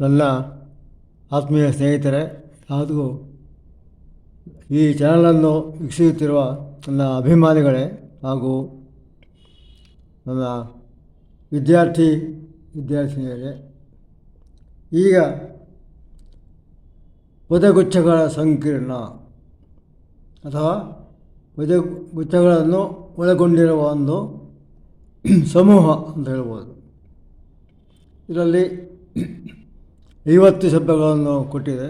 ನನ್ನ ಆತ್ಮೀಯ ಸ್ನೇಹಿತರೆ ಹಾಗೂ ಈ ಚಾನಲನ್ನು ವೀಕ್ಷಿಸುತ್ತಿರುವ ನನ್ನ ಅಭಿಮಾನಿಗಳೇ ಹಾಗೂ ನನ್ನ ವಿದ್ಯಾರ್ಥಿ ವಿದ್ಯಾರ್ಥಿನಿಯರೇ, ಈಗ ಪದಗುಚ್ಛಗಳ ಸಂಕೀರ್ಣ ಅಥವಾ ಪದಗುಚ್ಛಗಳನ್ನು ಒಳಗೊಂಡಿರುವ ಒಂದು ಸಮೂಹ ಅಂತ ಹೇಳ್ಬೋದು. ಇದರಲ್ಲಿ ಐವತ್ತು ಶಬ್ದಗಳನ್ನು ಕೊಟ್ಟಿದೆ.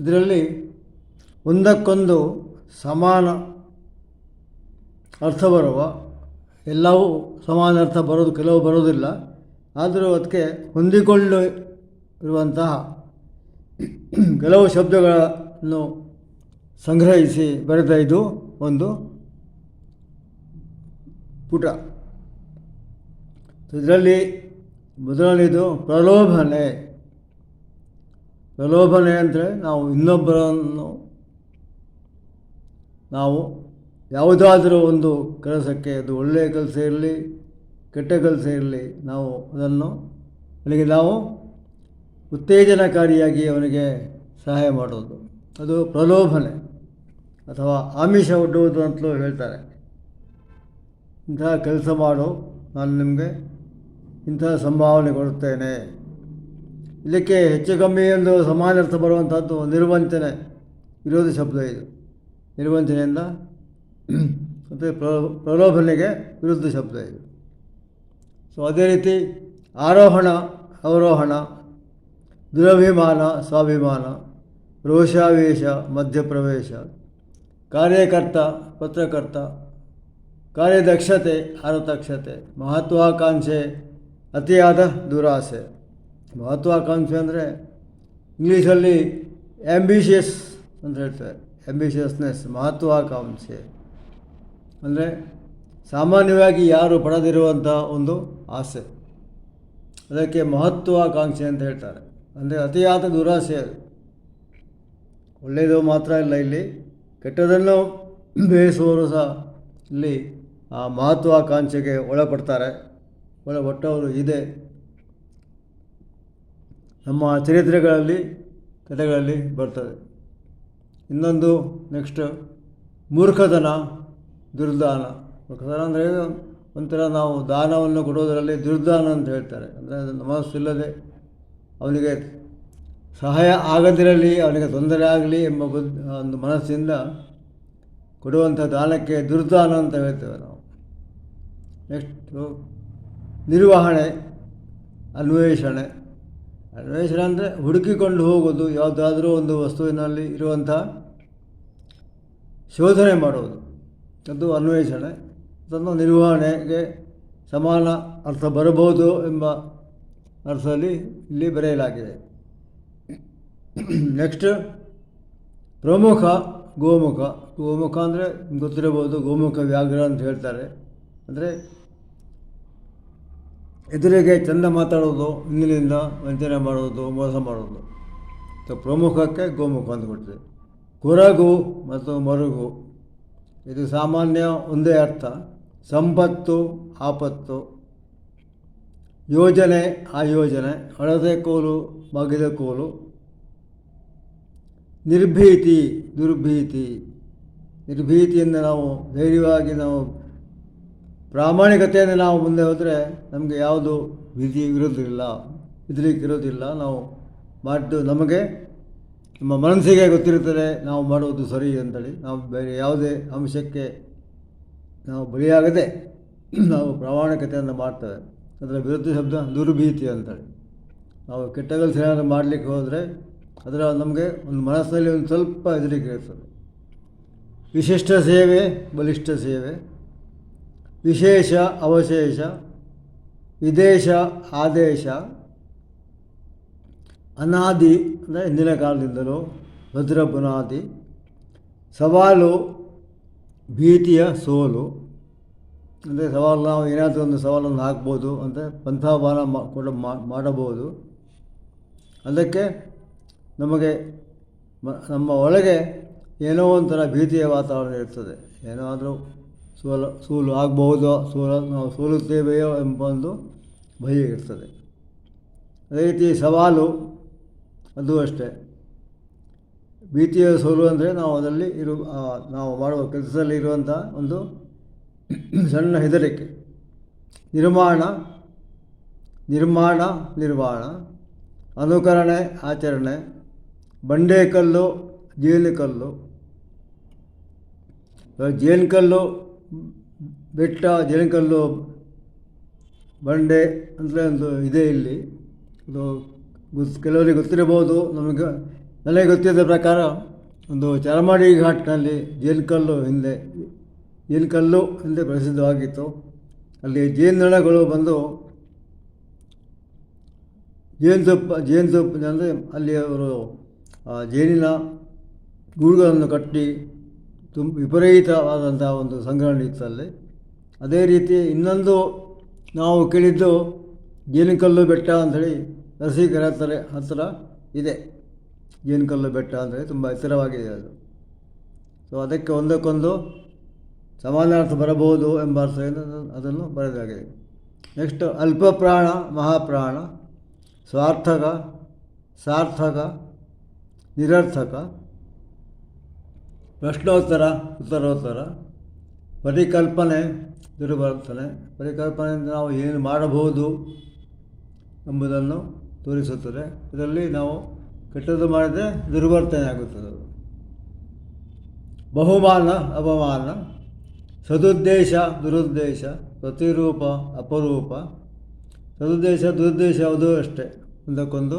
ಇದರಲ್ಲಿ ಒಂದಕ್ಕೊಂದು ಸಮಾನ ಅರ್ಥ ಬರುವ, ಎಲ್ಲವೂ ಸಮಾನ ಅರ್ಥ ಬರೋದು, ಕೆಲವು ಬರೋದಿಲ್ಲ. ಆದರೂ ಅದಕ್ಕೆ ಹೊಂದಿಕೊಂಡು ಇರುವಂತಹ ಕೆಲವು ಶಬ್ದಗಳನ್ನು ಸಂಗ್ರಹಿಸಿ ಬರೆದ ಇದು ಒಂದು ಪುಟ. ಇದರಲ್ಲಿ ಮೊದಲನೇದು ಪ್ರಲೋಭನೆ. ಪ್ರಲೋಭನೆ ಅಂದರೆ ನಾವು ಇನ್ನೊಬ್ಬರನ್ನು ನಾವು ಯಾವುದಾದರೂ ಒಂದು ಕೆಲಸಕ್ಕೆ, ಅದು ಒಳ್ಳೆಯ ಕೆಲಸ ಇರಲಿ, ಕೆಟ್ಟ ಕೆಲಸ ಇರಲಿ, ನಾವು ಅದನ್ನು ಅವನಿಗೆ ನಾವು ಉತ್ತೇಜನಕಾರಿಯಾಗಿ ಅವನಿಗೆ ಸಹಾಯ ಮಾಡೋದು. ಅದು ಪ್ರಲೋಭನೆ. ಅಥವಾ ಆಮಿಷ ಒಡ್ಡುವುದು ಅಂತಲೂ ಹೇಳ್ತಾರೆ. ಇಂತಹ ಕೆಲಸ ಮಾಡು, ನಾನು ನಿಮಗೆ ಇಂತಹ ಸಂಭಾವನೆ ಕೊಡುತ್ತೇನೆ. ಇದಕ್ಕೆ ಹೆಚ್ಚು ಕಮ್ಮಿ ಎಂದು ಸಮಾನಾರ್ಥ ಬರುವಂಥದ್ದು ನಿರ್ವಂಚನೆ, ವಿರೋಧ ಶಬ್ದ ಇದು. ನಿರ್ವಂಚನೆಯಿಂದ ಮತ್ತು ಪ್ರಲೋಭನೆಗೆ ವಿರುದ್ಧ ಶಬ್ದ ಇದು. ಸೊ ಅದೇ ರೀತಿ ಆರೋಹಣ, ಅವರೋಹಣ, ದುರಭಿಮಾನ, ಸ್ವಾಭಿಮಾನ, ರೋಷಾವೇಶ, ಮಧ್ಯಪ್ರವೇಶ, ಕಾರ್ಯಕರ್ತ, ಪತ್ರಕರ್ತ, ಕಾರ್ಯದಕ್ಷತೆ ಅರತಕ್ಷತೆ ಮಹತ್ವಾಕಾಂಕ್ಷೆ ಅತಿಯಾದ ದುರಾಸೆ. ಮಹತ್ವಾಕಾಂಕ್ಷೆ ಅಂದರೆ ಇಂಗ್ಲೀಷಲ್ಲಿ ಆ್ಯಂಬಿಷಿಯಸ್ ಅಂತ ಹೇಳ್ತಾರೆ. ಆ್ಯಂಬಿಷಿಯಸ್ನೆಸ್ ಮಹತ್ವಾಕಾಂಕ್ಷೆ. ಅಂದರೆ ಸಾಮಾನ್ಯವಾಗಿ ಯಾರು ಪಡೆದಿರುವಂಥ ಒಂದು ಆಸೆ. ಅದಕ್ಕೆ ಮಹತ್ವಾಕಾಂಕ್ಷೆ ಅಂತ ಹೇಳ್ತಾರೆ. ಅಂದರೆ ಅತಿಯಾದ ದುರಾಸೆ ಅದು. ಒಳ್ಳೆಯದು ಮಾತ್ರ ಇಲ್ಲ ಇಲ್ಲಿ. ಕೆಟ್ಟದನ್ನು ಬೇಯಿಸುವವರು ಸಹ ಇಲ್ಲಿ ಆ ಮಹತ್ವಾಕಾಂಕ್ಷೆಗೆ ಒಳಪಡ್ತಾರೆ. ಒಳಪಟ್ಟವರು ಇದೆ. ನಮ್ಮ ಚರಿತ್ರೆಗಳಲ್ಲಿ, ಕಥೆಗಳಲ್ಲಿ ಬರ್ತದೆ. ಇನ್ನೊಂದು ನೆಕ್ಸ್ಟ್ ಮೂರ್ಖತನ, ದುರ್ದಾನ. ಮೂರ್ಖತನ ಅಂದರೆ ಒಂಥರ ನಾವು ದಾನವನ್ನು ಕೊಡೋದರಲ್ಲಿ ದುರ್ದಾನ ಅಂತ ಹೇಳ್ತಾರೆ. ಅಂದರೆ ಅದು ಮನಸ್ಸಿಲ್ಲದೆ ಅವನಿಗೆ ಸಹಾಯ ಆಗದಿರಲಿ, ಅವನಿಗೆ ತೊಂದರೆ ಆಗಲಿ ಎಂಬ ಒಂದು ಮನಸ್ಸಿಂದ ಕೊಡುವಂಥ ದಾನಕ್ಕೆ ದುರ್ದಾನ ಅಂತ ಹೇಳ್ತೇವೆ ನಾವು. ನೆಕ್ಸ್ಟು ನಿರ್ವಹಣೆ, ಅನ್ವೇಷಣೆ. ಅನ್ವೇಷಣೆ ಅಂದರೆ ಹುಡುಕಿಕೊಂಡು ಹೋಗೋದು, ಯಾವುದಾದ್ರೂ ಒಂದು ವಸ್ತುವಿನಲ್ಲಿ ಇರುವಂಥ ಶೋಧನೆ ಮಾಡೋದು ಅದು ಅನ್ವೇಷಣೆ. ಅದನ್ನು ನಿರ್ವಹಣೆಗೆ ಸಮಾನ ಅರ್ಥ ಬರಬಹುದು ಎಂಬ ಅರ್ಥದಲ್ಲಿ ಇಲ್ಲಿ ಬರೆಯಲಾಗಿದೆ. ನೆಕ್ಸ್ಟ್ ಪ್ರಮುಖ ಗೋಮುಖ. ಗೋಮುಖ ಅಂದರೆ ಗೊತ್ತಿರಬಹುದು, ಗೋಮುಖ ವ್ಯಾಘ್ರ ಅಂತ ಹೇಳ್ತಾರೆ. ಅಂದರೆ ಎದುರಿಗೆ ಚಂದ ಮಾತಾಡೋದು, ಹಿಂದಿನಿಂದ ವಂಚನೆ ಮಾಡೋದು, ಮೋಸ ಮಾಡೋದು. ಸೊ ಪ್ರಮುಖಕ್ಕೆ ಗೋಮುಖ ಕೊಡ್ತದೆ ಕೊರಗು ಮತ್ತು ಮರುಗು. ಇದು ಸಾಮಾನ್ಯ ಒಂದೇ ಅರ್ಥ. ಸಂಪತ್ತು, ಆಪತ್ತು. ಯೋಜನೆ ಆಯೋಜನೆ ಹಳದೆ ಕೋಲು, ಬಗೆದ ಕೋಲು. ನಿರ್ಭೀತಿ, ದುರ್ಭೀತಿ. ನಿರ್ಭೀತಿಯಿಂದ ನಾವು ಧೈರ್ಯವಾಗಿ ನಾವು ಪ್ರಾಮಾಣಿಕತೆಯಿಂದ ನಾವು ಮುಂದೆ ಹೋದರೆ ನಮಗೆ ಯಾವುದು ವಿಧಿ ಇರೋದಿಲ್ಲ ಇರೋದಿಲ್ಲ. ನಾವು ಮಾಡಿದ್ದು ನಮಗೆ ನಮ್ಮ ಮನಸ್ಸಿಗೆ ಗೊತ್ತಿರುತ್ತದೆ ನಾವು ಮಾಡುವುದು ಸರಿ ಅಂತೇಳಿ. ನಾವು ಬೇರೆ ಯಾವುದೇ ಅಂಶಕ್ಕೆ ನಾವು ಬಲಿಯಾಗದೆ ನಾವು ಪ್ರಾಮಾಣಿಕತೆಯನ್ನು ಮಾಡ್ತೇವೆ. ಅದರ ವಿರುದ್ಧ ಶಬ್ದ ದುರ್ಭೀತಿ ಅಂತೇಳಿ. ನಾವು ಕೆಟ್ಟ ಕೆಲಸ ಏನಾದರೂ ಮಾಡಲಿಕ್ಕೆ ಹೋದರೆ ಅದರ ನಮಗೆ ಒಂದು ಮನಸ್ಸಿನಲ್ಲಿ ಒಂದು ಸ್ವಲ್ಪ ಹೆದರಿಕೆ ಇರ್ತದೆ. ವಿಶಿಷ್ಟ ಸೇವೆ, ಬಲಿಷ್ಠ ಸೇವೆ. ವಿಶೇಷ, ಅವಶೇಷ, ವಿದೇಶ, ಆದೇಶ, ಅನಾದಿ ಅಂದರೆ ಹಿಂದಿನ ಕಾಲದಿಂದಲೂ ಭದ್ರ ಬುನಾದಿ, ಸವಾಲು, ಭೀತಿಯ ಸೋಲು. ಅಂದರೆ ಸವಾಲು ನಾವು ಏನಾದರೂ ಒಂದು ಸವಾಲನ್ನು ಹಾಕ್ಬೋದು ಅಂತ ಪಂಥಾಭಾನ ಕೂಡ ಮಾಡಬಹುದು. ಅದಕ್ಕೆ ನಮಗೆ ನಮ್ಮ ಒಳಗೆ ಏನೋ ಒಂಥರ ಭೀತಿಯ ವಾತಾವರಣ ಇರ್ತದೆ. ಏನೋ ಆದರೂ ಸೋಲು ಸೋಲು ಆಗಬಹುದು, ಸೋಲ, ನಾವು ಸೋಲುತ್ತೇವೆಯೋ ಎಂಬ ಒಂದು ಭಯ ಇರ್ತದೆ. ಅದೇ ರೀತಿ ಸವಾಲು ಅದು ಅಷ್ಟೇ. ಭೀತಿಯ ಸೋಲು ಅಂದರೆ ನಾವು ಅದರಲ್ಲಿ ಇರು ನಾವು ಮಾಡುವ ಕೆಲಸದಲ್ಲಿ ಇರುವಂಥ ಒಂದು ಸಣ್ಣ ಹೆದರಿಕೆ. ನಿರ್ಮಾಣ ನಿರ್ಮಾಣ, ನಿರ್ವಾಣ, ಅನುಕರಣೆ, ಆಚರಣೆ ಬಂಡೆಕಲ್ಲು ಜೇನುಕಲ್ಲು ಜೇನುಕಲ್ಲು ಬೆಟ್ಟ, ಜೇನುಕಲ್ಲು, ಬಂಡೆ ಅಂದರೆ ಒಂದು ಇದೆ ಇಲ್ಲಿ. ಅದು ಗೊತ್ತು, ಕೆಲವರಿಗೆ ಗೊತ್ತಿರಬಹುದು. ನಮಗೆ, ನನಗೆ ಗೊತ್ತಿದ್ದ ಪ್ರಕಾರ ಒಂದು ಚಾರ್ಮಾಡಿ ಘಾಟ್ನಲ್ಲಿ ಜೇನುಕಲ್ಲು ಹಿಂದೆ ಜೇನುಕಲ್ಲು ಹಿಂದೆ ಪ್ರಸಿದ್ಧವಾಗಿತ್ತು. ಅಲ್ಲಿ ಜೇನುನೊಣಗಳು ಬಂದು ಜೇನುತುಪ್ಪ ಜೇನುತುಪ್ಪ ಅಂದರೆ ಅಲ್ಲಿ ಅವರು ಜೇನಿನ ಗೂಡುಗಳನ್ನು ಕಟ್ಟಿ ತುಂಬ ವಿಪರೀತವಾದಂಥ ಒಂದು ಸಂಗ್ರಹಣೆ ಇತ್ತು ಅಲ್ಲಿ. ಅದೇ ರೀತಿ ಇನ್ನೊಂದು ನಾವು ಕೇಳಿದ್ದು ಜೇನುಕಲ್ಲು ಬೆಟ್ಟ ಅಂಥೇಳಿ ನರಸೀಕರ ಹತ್ತಿರ ಹತ್ತಿರ ಇದೆ. ಜೇನುಕಲ್ಲು ಬೆಟ್ಟ ಅಂದರೆ ತುಂಬ ಎತ್ತರವಾಗಿದೆ ಅದು. ಸೊ ಅದಕ್ಕೆ ಒಂದಕ್ಕೊಂದು ಸಮಾನಾರ್ಥ ಬರಬಹುದು ಎಂಬ ಅರ್ಥದಿಂದ ಅದನ್ನು ಬರೆದಾಗಿದೆ. ನೆಕ್ಸ್ಟ್ ಅಲ್ಪಪ್ರಾಣ, ಮಹಾಪ್ರಾಣ, ಸ್ವಾರ್ಥಕ, ಸಾರ್ಥಕ, ನಿರರ್ಥಕ. ಪ್ರಶ್ನೋತ್ತರ ಉತ್ತರೋತ್ತರ, ಪರಿಕಲ್ಪನೆ ದುರ್ವರ್ತನೆ ಪರಿಕಲ್ಪನೆಯಿಂದ ನಾವು ಏನು ಮಾಡಬಹುದು ಎಂಬುದನ್ನು ತೋರಿಸುತ್ತದೆ. ಇದರಲ್ಲಿ ನಾವು ಕೆಟ್ಟದ್ದು ಮಾಡಿದರೆ ದುರ್ವರ್ತನೆ ಆಗುತ್ತದೆ. ಬಹುಮಾನ, ಅಪಮಾನ, ಸದುದ್ದೇಶ, ದುರುದ್ದೇಶ, ಪ್ರತಿರೂಪ, ಅಪರೂಪ. ಸದುದ್ದೇಶ, ದುರುದ್ದೇಶ ಅದು ಅಷ್ಟೇ. ಒಂದಕ್ಕೊಂದು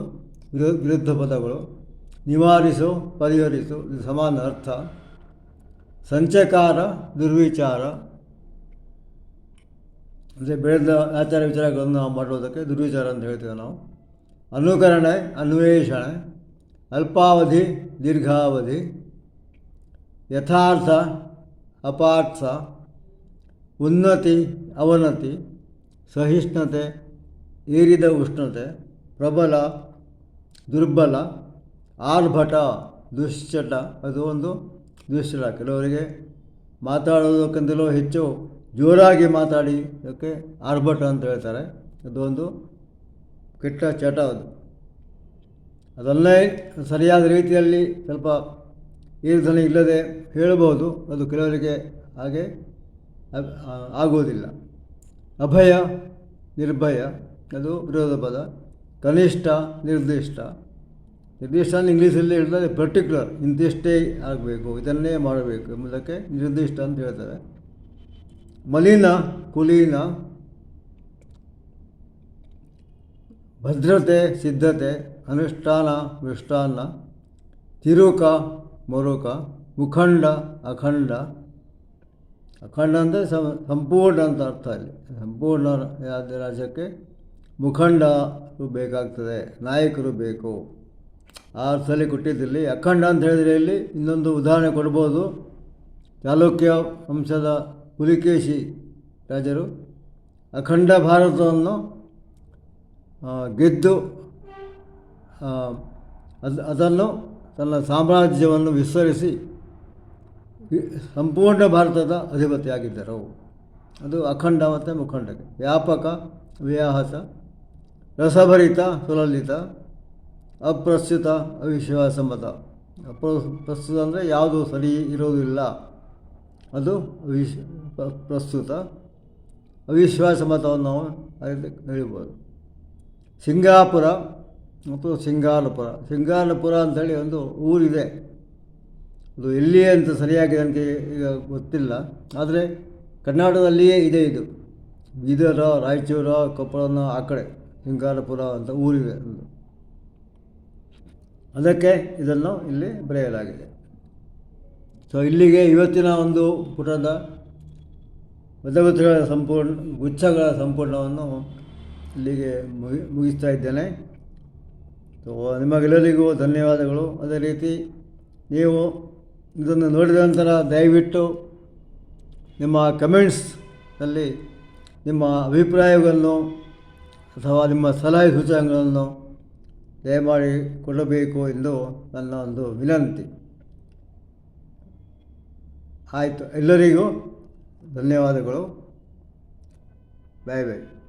ವಿರೋ, ವಿರುದ್ಧ ಪದಗಳು. ನಿವಾರಿಸು, ಪರಿಹರಿಸು ಸಮಾನ ಅರ್ಥ. ಸಂಚಕಾರ, ದುರ್ವಿಚಾರ, ಅಂದರೆ ಬೆಳೆದ ಆಚಾರ ವಿಚಾರಗಳನ್ನು ನಾವು ಮಾಡುವುದಕ್ಕೆ ದುರ್ವಿಚಾರ ಅಂತ ಹೇಳ್ತೇವೆ ನಾವು. ಅನುಕರಣೆ, ಅನ್ವೇಷಣೆ, ಅಲ್ಪಾವಧಿ, ದೀರ್ಘಾವಧಿ, ಯಥಾರ್ಥ, ಅಪಾರ್ಥ, ಉನ್ನತಿ, ಅವನತಿ, ಸಹಿಷ್ಣುತೆ, ಏರಿದ ಉಷ್ಣತೆ, ಪ್ರಬಲ, ದುರ್ಬಲ, ಆರ್ಭಟ, ದುಶ್ಚಟ, ಅದು ಒಂದು ದುಶ್ಚಟ ಕೆಲವರಿಗೆ ಮಾತಾಡೋದಕ್ಕಿಂತಲೂ ಹೆಚ್ಚು ಜೋರಾಗಿ ಮಾತಾಡಿ ಅದಕ್ಕೆ ಆರ್ಭಟ ಅಂತ ಹೇಳ್ತಾರೆ. ಅದೊಂದು ಕೆಟ್ಟ ಚಟ ಅದು. ಅದಲ್ಲೇ ಸರಿಯಾದ ರೀತಿಯಲ್ಲಿ ಸ್ವಲ್ಪ ಈರ್ಧನೆ ಇಲ್ಲದೆ ಹೇಳಬಹುದು. ಅದು ಕೆಲವರಿಗೆ ಹಾಗೆ ಆಗೋದಿಲ್ಲ ಅಭಯ ನಿರ್ಭಯ, ಅದು ವಿರೋಧ ಪದ. ಕನಿಷ್ಠ, ನಿರ್ದಿಷ್ಟ. ನಿರ್ದಿಷ್ಟ ಅಂದ್ರೆ ಇಂಗ್ಲೀಷಲ್ಲಿ ಹೇಳಿದ್ರೆ ಪರ್ಟಿಕ್ಯುಲರ್ ಇಂತಿಷ್ಟೇ ಆಗಬೇಕು, ಇದನ್ನೇ ಮಾಡಬೇಕು ಎಂಬುದಕ್ಕೆ ನಿರ್ದಿಷ್ಟ ಅಂತ ಹೇಳ್ತಾರೆ. ಮಲಿನ, ಕುಲೀನ, ಭದ್ರತೆ, ಸಿದ್ಧತೆ, ಅನುಷ್ಠಾನ ಮೃಷ್ಟಾನ್ನ ತಿರುಕ, ಮರುಕ, ಮುಖಂಡ, ಅಖಂಡ. ಅಖಂಡ ಅಂದರೆ ಸಂಪೂರ್ಣ ಅಂತ ಅರ್ಥ ಅಲ್ಲಿ ಸಂಪೂರ್ಣ ರಾಜ್ಯಕ್ಕೆ ಮುಖಂಡರು ಬೇಕಾಗ್ತದೆ, ನಾಯಕರು ಬೇಕು. ಆ ಸಲಿ ಕೊಟ್ಟಿದ್ದಲ್ಲಿ. ಅಖಂಡ ಅಂತ ಹೇಳಿದರೆ ಇಲ್ಲಿ ಇನ್ನೊಂದು ಉದಾಹರಣೆ ಕೊಡ್ಬೋದು. ಚಾಲುಕ್ಯ ವಂಶದ ಪುಲಿಕೇಶಿ ರಾಜರು ಅಖಂಡ ಭಾರತವನ್ನು ಗೆದ್ದು ಅದು, ಅದನ್ನು ತನ್ನ ಸಾಮ್ರಾಜ್ಯವನ್ನು ವಿಸ್ತರಿಸಿ ಸಂಪೂರ್ಣ ಭಾರತದ ಅಧಿಪತಿಯಾಗಿದ್ದರು ಅದು ಅಖಂಡ ಮತ್ತು ಮುಖಂಡಕ್ಕೆ ವ್ಯಾಪಕ, ವ್ಯಾಹಸ, ರಸಭರಿತ, ಸುಲಲಿತ. ಅಪ್ರಸ್ತುತ ಅವಿಶ್ವಾಸ ಮತ ಅಪ್ರ, ಪ್ರಸ್ತುತ ಅಂದರೆ ಯಾವುದು ಸರಿ ಇರೋದಿಲ್ಲ. ಅದು ವಿಶ್ ಪ್ರಸ್ತುತ ಅವಿಶ್ವಾಸ ಮತವನ್ನು ನಾವು ಹೇಳ್ಬೋದು ಸಿಂಗಾಪುರ ಮತ್ತು ಸಿಂಗಾಲಪುರ. ಸಿಂಗಾಲಪುರ ಅಂಥೇಳಿ ಒಂದು ಊರಿದೆ. ಅದು ಎಲ್ಲಿಯೇ ಅಂತ ಸರಿಯಾಗಿ ನನಗೆ ಈಗ ಗೊತ್ತಿಲ್ಲ. ಆದರೆ ಕರ್ನಾಟಕದಲ್ಲಿಯೇ ಇದೆ ಇದು. ಬೀದರ, ರಾಯಚೂರು, ಕೊಪ್ಪಳನ ಆ ಕಡೆ. ಸಿಂಗಾಲಪುರ ಅಂತ ಊರಿದೆ. ಒಂದು ಅದಕ್ಕೆ ಇದನ್ನು ಇಲ್ಲಿ ಬರೆಯಲಾಗಿದೆ. ಸೊ ಇಲ್ಲಿಗೆ ಇವತ್ತಿನ ಒಂದು ಪುಟದ ಪದಗುಚ್ಛಗಳ ಸಂಪೂರ್ಣ, ಗುಚ್ಛಗಳ ಸಂಪೂರ್ಣವನ್ನು ಇಲ್ಲಿಗೆ ಮುಗಿ, ಮುಗಿಸ್ತಾ ಇದ್ದೇನೆ. ಸೊ ನಿಮಗೆಲ್ಲರಿಗೂ ಧನ್ಯವಾದಗಳು. ಅದೇ ರೀತಿ ನೀವು ಇದನ್ನು ನೋಡಿದ ನಂತರ ದಯವಿಟ್ಟು ನಿಮ್ಮ ಕಮೆಂಟ್ಸಲ್ಲಿ ನಿಮ್ಮ ಅಭಿಪ್ರಾಯಗಳನ್ನು ಅಥವಾ ನಿಮ್ಮ ಸಲಹೆ ಸೂಚನೆಗಳನ್ನು ದಯಮಾಡಿ ಕೊಡಬೇಕು ಎಂದು ನನ್ನ ಒಂದು ವಿನಂತಿ. ಆಯಿತು ಎಲ್ಲರಿಗೂ ಧನ್ಯವಾದಗಳು. ಬಾಯ್ ಬಾಯ್.